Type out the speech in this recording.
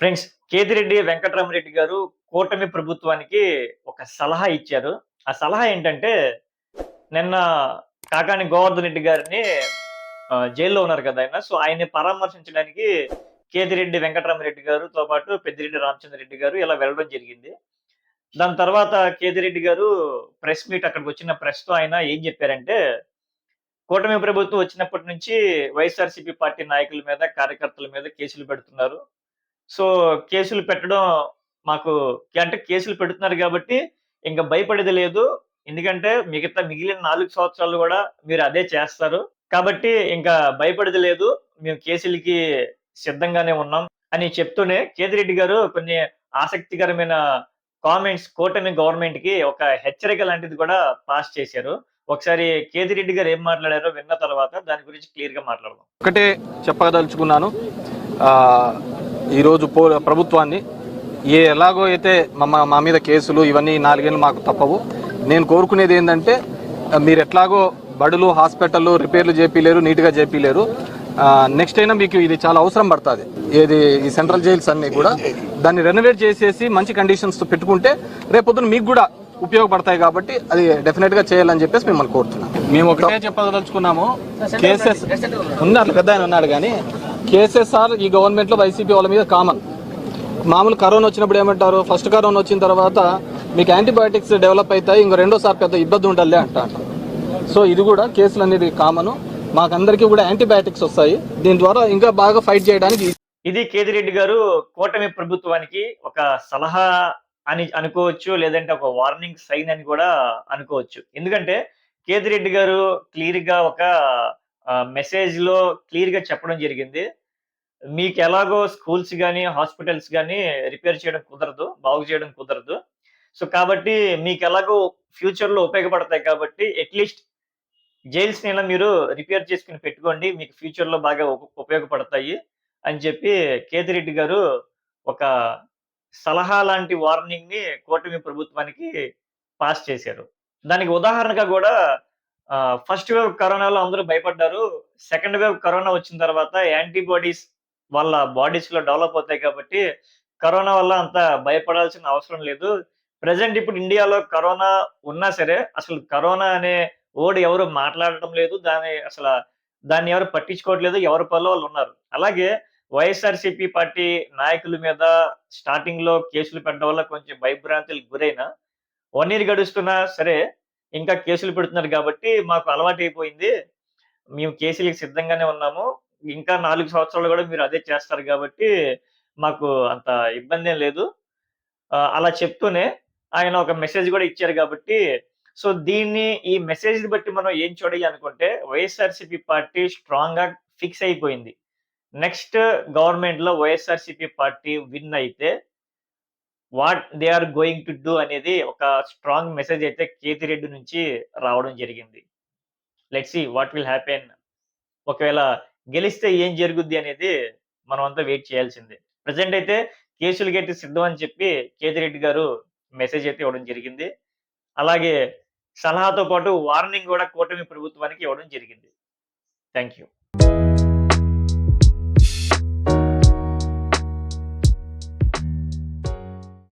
Friends Kethireddy Venkatarama Reddy గారు కూటమి ప్రభుత్వానికి ఒక సలహా ఇచ్చారు. ఆ సలహా ఏంటంటే నిన్న కాకాని గోవర్ధన్ రెడ్డి గారిని జైల్లో ఉన్నారు కదా ఆయన. సో ఆయన్ని పరామర్శించడానికి కేతిరెడ్డి వెంకటరామరెడ్డి గారుతో పాటు పెద్దిరెడ్డి రామచంద్రరెడ్డి గారు ఇలా వెళ్ళడం జరిగింది. దాని తర్వాత కేతిరెడ్డి గారు ప్రెస్ మీట్ అక్కడికి వచ్చిన ప్రెస్తో ఆయన ఏం చెప్పారంటే కూటమి ప్రభుత్వం వచ్చినప్పటి నుంచి వైఎస్ఆర్సీపీ పార్టీ నాయకుల మీద కార్యకర్తల మీద కేసులు పెడుతున్నారు. సో కేసులు పెట్టడం మాకు అంటే కేసులు పెడుతున్నారు కాబట్టి ఇంకా భయపడేది లేదు. ఎందుకంటే మిగతా మిగిలిన నాలుగు సంవత్సరాలు కూడా మీరు అదే చేస్తారు. కాబట్టి ఇంకా భయపడేది లేదు. మేము కేసులకి సిద్ధంగానే ఉన్నాం అని చెప్తూనే కేతిరెడ్డి గారు కొన్ని ఆసక్తికరమైన కామెంట్స్ కూటమి గవర్నమెంట్కి ఒక హెచ్చరిక లాంటిది కూడా పాస్ చేశారు. ఒకసారి కేతిరెడ్డి గారు ఏం మాట్లాడారో విన్న తర్వాత దాని గురించి క్లియర్గా మాట్లాడదాం. ఒకటే చెప్పదలుచుకున్నాను. ఈరోజు పో ప్రభుత్వాన్ని ఏ ఎలాగో అయితే మా మా మీద కేసులు ఇవన్నీ నాలుగేళ్ళు మాకు తప్పవు. నేను కోరుకునేది ఏంటంటే మీరు ఎట్లాగో బడులు హాస్పిటళ్ళు రిపేర్లు చేపిలేరు నీట్గా చేపిలేరు. నెక్స్ట్ అయినా మీకు ఇది చాలా అవసరం పడుతుంది. ఏది ఈ సెంట్రల్ జైల్స్ అన్నీ కూడా దాన్ని రెనోవేట్ చేసేసి మంచి కండిషన్స్తో పెట్టుకుంటే రేపొద్దున మీకు కూడా ఉపయోగపడతాయి కాబట్టి అది డెఫినెట్గా చేయాలని చెప్పేసి మిమ్మల్ని కోరుతున్నాను. మేము ఒకటే చెప్పదలుచుకున్నాము. కేసెస్ ఉన్నారు పెద్ద ఆయన ఉన్నాడు కానీ కేసీఆర్ ఈ గవర్నమెంట్లో వైసీపీ వాళ్ళ మీద కామన్ మామూలు కరోనా వచ్చినప్పుడు ఏమంటారు? ఫస్ట్ కరోనా వచ్చిన తర్వాత మీకు యాంటీబయాటిక్స్ డెవలప్ అవుతాయి ఇంకో రెండోసారి పెద్ద ఇబ్బంది ఉండాలి అంట అంటారు. సో ఇది కూడా కేసులు అనేది కామన్ మాకందరికీ కూడా యాంటీబయాటిక్స్ వస్తాయి. దీని ద్వారా ఇంకా బాగా ఫైట్ చేయడానికి ఇది కేతిరెడ్డి గారు కూటమి ప్రభుత్వానికి ఒక సలహా అని అనుకోవచ్చు లేదంటే ఒక వార్నింగ్ సైన్ అని కూడా అనుకోవచ్చు. ఎందుకంటే కేతిరెడ్డి గారు క్లియర్గా ఒక మెసేజ్లో క్లియర్గా చెప్పడం జరిగింది. మీకు ఎలాగో స్కూల్స్ కానీ హాస్పిటల్స్ కానీ రిపేర్ చేయడం కుదరదు బాగు చేయడం కుదరదు. సో కాబట్టి మీకు ఎలాగో ఫ్యూచర్లో ఉపయోగపడతాయి కాబట్టి అట్లీస్ట్ జైల్స్ని మీరు రిపేర్ చేసుకుని పెట్టుకోండి మీకు ఫ్యూచర్లో బాగా ఉపయోగపడతాయి అని చెప్పి కేతిరెడ్డి గారు ఒక సలహా లాంటి వార్నింగ్ని కూటమి ప్రభుత్వానికి పాస్ చేశారు. దానికి ఉదాహరణగా కూడా ఫస్ట్ వేవ్ కరోనాలో అందరూ భయపడ్డారు. సెకండ్ వేవ్ కరోనా వచ్చిన తర్వాత యాంటీబాడీస్ వాళ్ళ బాడీస్లో డెవలప్ అవుతాయి కాబట్టి కరోనా వల్ల అంత భయపడాల్సిన అవసరం లేదు. ప్రజెంట్ ఇప్పుడు ఇండియాలో కరోనా ఉన్నా సరే అసలు కరోనా అనే ఓడ్ ఎవరు మాట్లాడటం లేదు. దాని అసలు దాన్ని ఎవరు పట్టించుకోవట్లేదు. ఎవరి పనిలో వాళ్ళు ఉన్నారు. అలాగే వైఎస్ఆర్సీపీ పార్టీ నాయకుల మీద స్టార్టింగ్లో కేసులు పెట్టడం వల్ల కొంచెం భయభ్రాంతులకు గురైన వన్ ఇయర్ గడుస్తున్నా సరే ఇంకా కేసులు పెడుతున్నారు కాబట్టి మాకు అలవాటు అయిపోయింది మేము కేసులకి సిద్ధంగానే ఉన్నాము. ఇంకా నాలుగు సంవత్సరాలు కూడా మీరు అదే చేస్తారు కాబట్టి మాకు అంత ఇబ్బంది ఏం లేదు అలా చెప్తూనే ఆయన ఒక మెసేజ్ కూడా ఇచ్చారు కాబట్టి సో దీన్ని ఈ మెసేజ్ బట్టి మనం ఏం చూడాలి అనుకుంటే వైఎస్ఆర్సీపీ పార్టీ స్ట్రాంగ్గా ఫిక్స్ అయిపోయింది. నెక్స్ట్ గవర్నమెంట్లో వైఎస్ఆర్సీపీ పార్టీ విన్ అయితే what they are going to do అనేది ఒక స్ట్రాంగ్ మెసేజ్ అయితే కేతి రెడ్డి నుంచి రావడం జరిగింది. Let see what will happen. ఒకవేళ గెలిస్తే ఏం జరుగుద్ది అనేది మనం అంతా వెయిట్ చేయాల్సిందే. ప్రజెంట్ అయితే కేసులు గట్టి సిద్ధం అని చెప్పి కేతిరెడ్డి గారు మెసేజ్ అయితే ఇవ్వడం జరిగింది. అలాగే సలహాతో పాటు వార్నింగ్ కూడా కూటమి ప్రభుత్వానికి ఇవ్వడం జరిగింది. Thank you